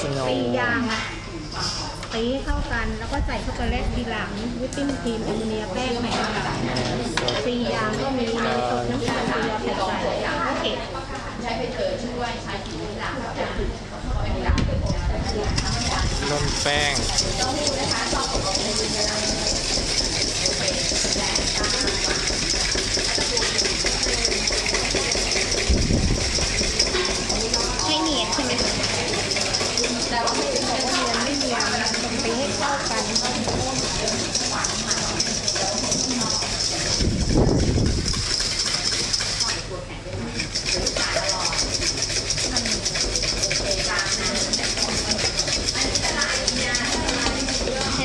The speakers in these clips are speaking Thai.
สโนตีว์ยางอะตีให้เข้ากันแล้วก็ใส่ช็อกโกแลตทีหลังวิปปิ้งครีมแอมโมเนียแป้งแหม่ตียางก็มีเนยสดน้ำตาลเกลือไข่ไก่ก็เก็บร่นแป้งให้เนียนใช่ไหมแต่ว่าไม่บอกว่าเนียนไม่เนียนต้องตีให้เข้ากันให้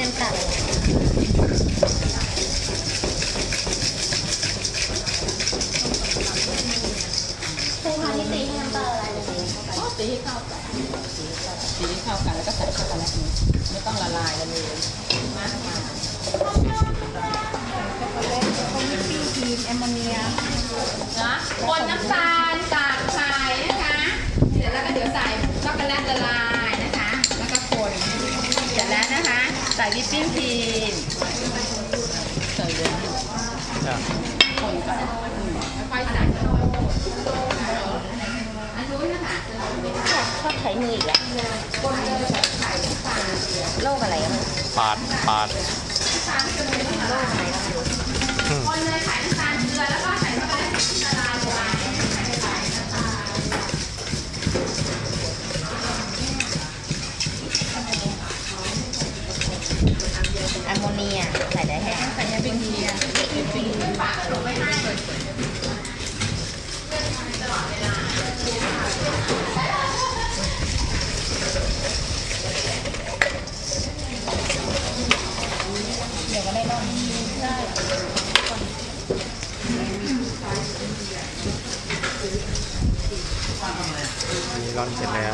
น้ำตาลครูคะนี่ตีให้น้ำตาลอะไรเลย ตี ให้เข้ากันตีให้เข้ากันแล้วก็ใส่ช็อกโกแลตนี้ไม่ต้องละลายละเลยมากมายช็อกโกแลตแล้วก็วิปปิ้งครีมแอมโมเนียนะคนน้ำตาลกากไข่นะคะ เสร็จแล้วก็เดี๋ยวใส่ช็อกโกแลตละลายนะคะ แล้วก็คนเสร็จแล้วนะคะ ใส่วิปปิ้งครีมใส่เยจ้ะคนก่อนค่อยใส่ ชอบใช้มืออีกแล้วโรคอะไรอะปาดปาดโรคอะไร อนเสร็จแล้ว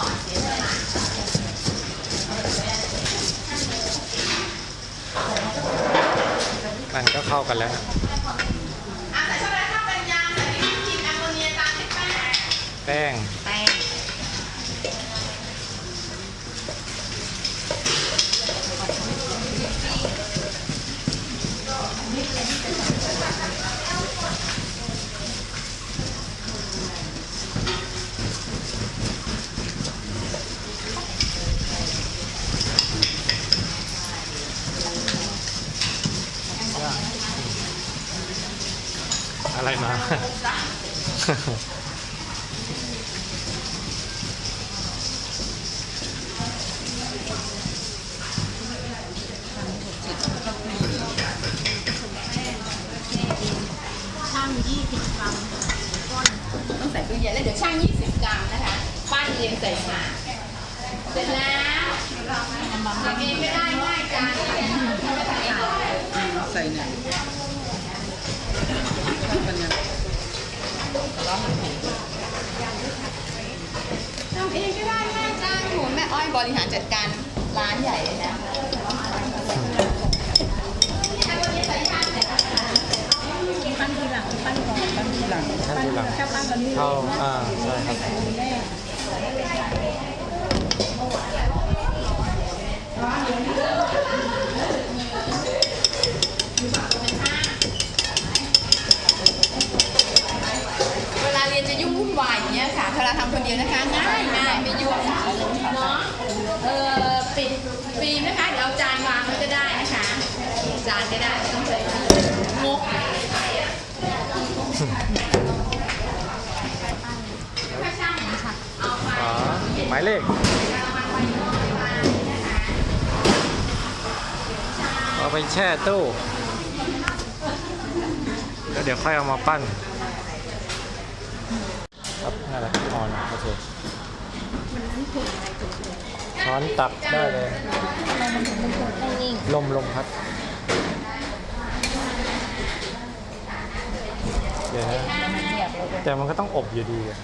อนเสียเวลามันก็เข้ากันแล้วนะอะใส่ช็อกโกแลตเข้ากันยังใส่วิปปิ้งครีมแอมโมเนียตามที่แป้ง แป้ง แป้ง อะไรมา ช่าง20กรัมก้อนต้องใส่ตู้เย็นแล้วเดี๋ยวช่าง20กรัมนะคะปั้นเรียงใส่ถาดเสร็จแล้วทำเองไม่ได้ง่ายจัง ใส่ไหนเข้ากันยัง ทำเองก็ได้ง่ายจังโหแม่อ้อยบริหารจัดการร้านใหญ่เลยนะปั้นทีหลังปั้นก่อนปั้นทีหลังท่านดูหลังถ้าปั้นตอนนี้เข้าอ่าใช่ครับแน่ อยู่นะคะ ง่ายง่ายไม่ยุ่งเนาะเออปิดฟิล์มนะคะ เดี๋ยวเอาจานวางไว้ก็ได้นะคะ จานก็ได้ต้องใส่งกหมายเลขเอาไปแช่ตู้แล้วเดี๋ยวค่อยเอามาปั้นครับนั่นแหละ ออนโอเคช้อนตักได้เลย ลมลมพัด เดี๋ยวนะแต่มันก็ต้องอบอยู่ดีอะ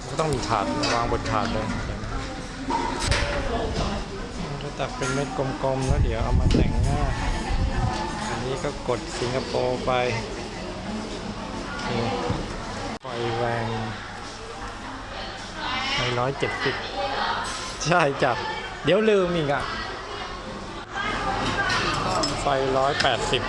มันก็ต้องมีถาดวางบนถาดเลยเราตักเป็นเม็ดกลมๆ แล้วเดี๋ยวเอามาแต่งหน้า อันนี้ก็กดสิงคโปร์ไปนี่ไฟแรงใน ร้อยเจ็ดสิบใช่จ้ะเดี๋ยวลืมอีกอะไฟร้อยแปดสิบ